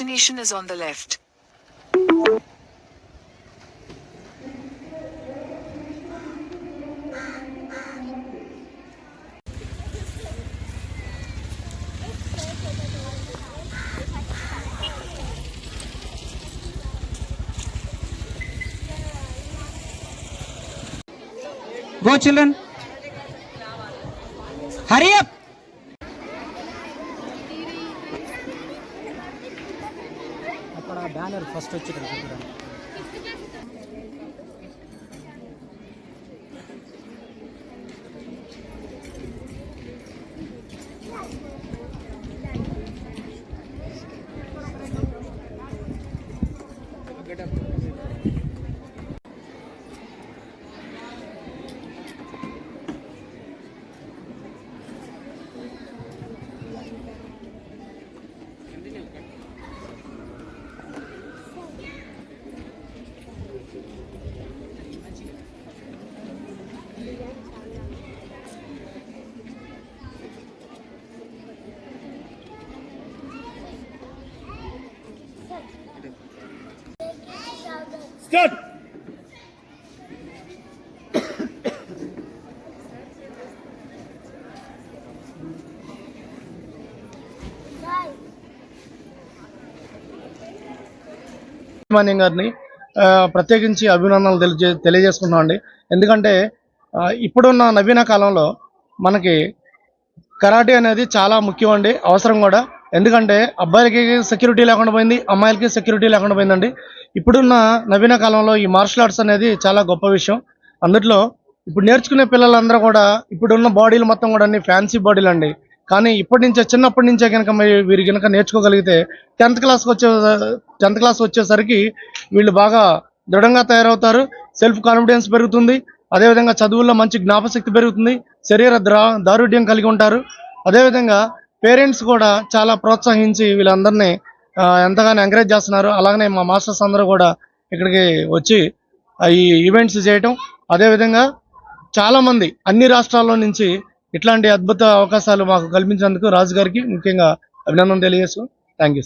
destination is on the left. Go children. Hurry up. అక్కడ banner first వచ్చి ఇక్కడ చూడండి సుబ్రహ్మణ్యం గారిని ప్రత్యేకించి అభినందనలు తెలియజే తెలియజేసుకున్నాం అండి. ఎందుకంటే ఇప్పుడున్న నవీన కాలంలో మనకి కరాటే అనేది చాలా ముఖ్యం అండి అవసరం కూడా. ఎందుకంటే అబ్బాయిలకి సెక్యూరిటీ లేకుండా పోయింది అమ్మాయిలకి సెక్యూరిటీ లేకుండా పోయిందండి. ఇప్పుడున్న నవీన కాలంలో ఈ మార్షల్ ఆర్ట్స్ అనేది చాలా గొప్ప విషయం. అందులో ఇప్పుడు నేర్చుకునే పిల్లలందరూ కూడా ఇప్పుడున్న బాడీలు మొత్తం కూడా అన్ని ఫ్యాన్సీ బాడీలు అండి కానీ ఇప్పటి నుంచే చిన్నప్పటి నుంచే కనుక వీరు కనుక నేర్చుకోగలిగితే టెన్త్ క్లాస్కి వచ్చే టెన్త్ క్లాస్ వచ్చేసరికి వీళ్ళు బాగా దృఢంగా తయారవుతారు. సెల్ఫ్ కాన్ఫిడెన్స్ పెరుగుతుంది. అదేవిధంగా చదువుల్లో మంచి జ్ఞాపశక్తి పెరుగుతుంది. శరీర ద్రా దారుఢ్యం కలిగి ఉంటారు. అదేవిధంగా పేరెంట్స్ కూడా చాలా ప్రోత్సహించి వీళ్ళందరినీ ఎంతగానో ఎంకరేజ్ చేస్తున్నారు. అలాగనే మా మాస్టర్స్ అందరూ కూడా ఇక్కడికి వచ్చి ఈ ఈవెంట్స్ చేయటం. అదేవిధంగా చాలామంది అన్ని రాష్ట్రాల్లో నుంచి ఇట్లాంటి అద్భుత అవకాశాలు మాకు కల్పించినందుకు రాజు గారికి ముఖ్యంగా అభినందన తెలియజేస్తూ థ్యాంక్ యూ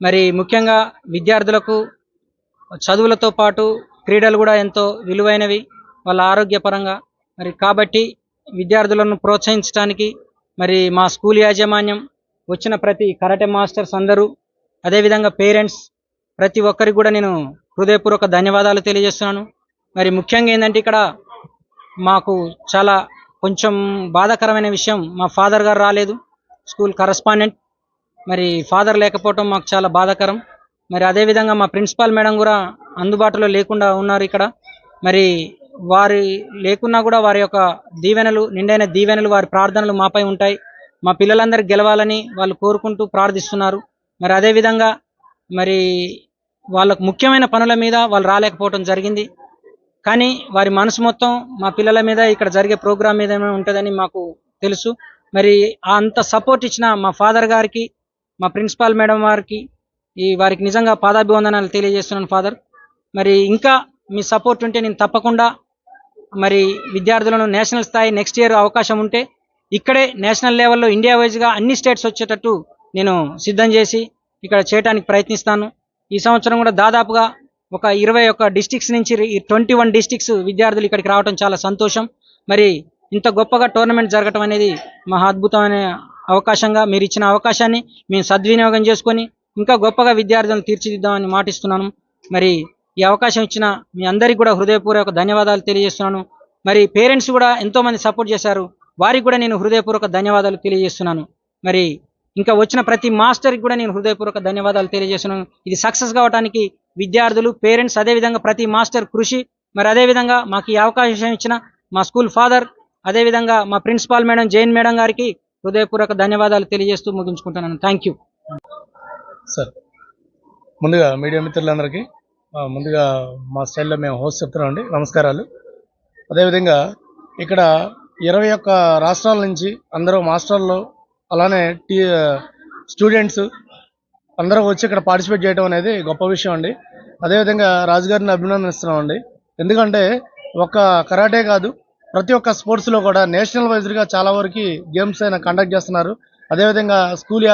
మరి ముఖ్యంగా విద్యార్థులకు చదువులతో పాటు క్రీడలు కూడా ఎంతో విలువైనవి వాళ్ళ ఆరోగ్యపరంగా. మరి కాబట్టి విద్యార్థులను ప్రోత్సహించడానికి మరి మా స్కూల్ యాజమాన్యం వచ్చిన ప్రతి కరాటే మాస్టర్స్ అందరూ అదేవిధంగా పేరెంట్స్ ప్రతి ఒక్కరికి కూడా నేను హృదయపూర్వక ధన్యవాదాలు తెలియజేస్తున్నాను. మరి ముఖ్యంగా ఏంటంటే ఇక్కడ మాకు చాలా కొంచెం బాధాకరమైన విషయం మా ఫాదర్ గారు రాలేదు స్కూల్ కరస్పాండెంట్. మరి ఫాదర్ లేకపోవటం మాకు చాలా బాధాకరం. మరి అదేవిధంగా మా ప్రిన్సిపాల్ మేడం కూడా అందుబాటులో లేకుండా ఉన్నారు ఇక్కడ. మరి వారి లేకున్నా కూడా వారి యొక్క దీవెనలు నిండైన దీవెనలు వారి ప్రార్థనలు మాపై ఉంటాయి. మా పిల్లలందరూ గెలవాలని వాళ్ళు కోరుకుంటూ ప్రార్థిస్తున్నారు. మరి అదేవిధంగా మరి వాళ్ళకు ముఖ్యమైన పనుల మీద వాళ్ళు రాలేకపోవడం జరిగింది. కానీ వారి మనసు మొత్తం మా పిల్లల మీద ఇక్కడ జరిగే ప్రోగ్రాం మీద ఉంటుందని మాకు తెలుసు. మరి అంత సపోర్ట్ ఇచ్చిన మా ఫాదర్ గారికి మా ప్రిన్సిపాల్ మేడం వారికి ఈ వారికి నిజంగా పాదాభివందనాలు తెలియజేస్తున్నాను ఫాదర్. మరి ఇంకా మీ సపోర్ట్ ఉంటే నేను తప్పకుండా మరి విద్యార్థులను నేషనల్ స్థాయి నెక్స్ట్ ఇయర్ అవకాశం ఉంటే ఇక్కడే నేషనల్ లెవెల్లో ఇండియా వైజ్గా అన్ని స్టేట్స్ వచ్చేటట్టు నేను సిద్ధం చేసి ఇక్కడ చేయడానికి ప్రయత్నిస్తాను. ఈ సంవత్సరం కూడా దాదాపుగా ఒక ఇరవై ఒక్క డిస్టిక్స్ నుంచి ట్వంటీ వన్ డిస్టిక్స్ విద్యార్థులు ఇక్కడికి రావడం చాలా సంతోషం. మరి ఇంత గొప్పగా టోర్నమెంట్ జరగటం అనేది మహా అద్భుతమైన అవకాశంగా మీరు ఇచ్చిన అవకాశాన్ని మేము సద్వినియోగం చేసుకొని ఇంకా గొప్పగా విద్యార్థులను తీర్చిదిద్దామని మాటిస్తున్నాను. మరి ఈ అవకాశం ఇచ్చిన మీ అందరికీ కూడా హృదయపూర్వక ధన్యవాదాలు తెలియజేస్తున్నాను. మరి పేరెంట్స్ కూడా ఎంతోమంది సపోర్ట్ చేశారు. వారికి కూడా నేను హృదయపూర్వక ధన్యవాదాలు తెలియజేస్తున్నాను. మరి ఇంకా వచ్చిన ప్రతి మాస్టర్కి కూడా నేను హృదయపూర్వక ధన్యవాదాలు తెలియజేస్తున్నాను. ఇది సక్సెస్ కావడానికి విద్యార్థులు పేరెంట్స్ అదేవిధంగా ప్రతి మాస్టర్ కృషి మరి అదేవిధంగా మాకు ఈ అవకాశం ఇచ్చిన మా స్కూల్ ఫాదర్ అదేవిధంగా మా ప్రిన్సిపాల్ మేడం జైన్ మేడం గారికి హృదయపూర్వక ధన్యవాదాలు తెలియజేస్తూ ముగించుకుంటున్నాను. Thank you. సార్ ముందుగా మీడియా మిత్రులందరికీ ముందుగా మా స్టైల్లో మేము హోస్ట్ చెప్తున్నామండి. నమస్కారాలు. అదేవిధంగా ఇక్కడ ఇరవై ఒక్క రాష్ట్రాల నుంచి అందరూ మాస్టర్లు అలానే టీ స్టూడెంట్స్ అందరూ వచ్చి ఇక్కడ పార్టిసిపేట్ చేయడం అనేది గొప్ప విషయం అండి. అదేవిధంగా రాజుగారిని అభినందిస్తున్నామండి. ఎందుకంటే ఒక్క కరాటే కాదు ప్రతి ఒక్క స్పోర్ట్స్లో కూడా నేషనల్ వైజ్గా చాలా వరకు గేమ్స్ అయినా కండక్ట్ చేస్తున్నారు. అదేవిధంగా స్కూల్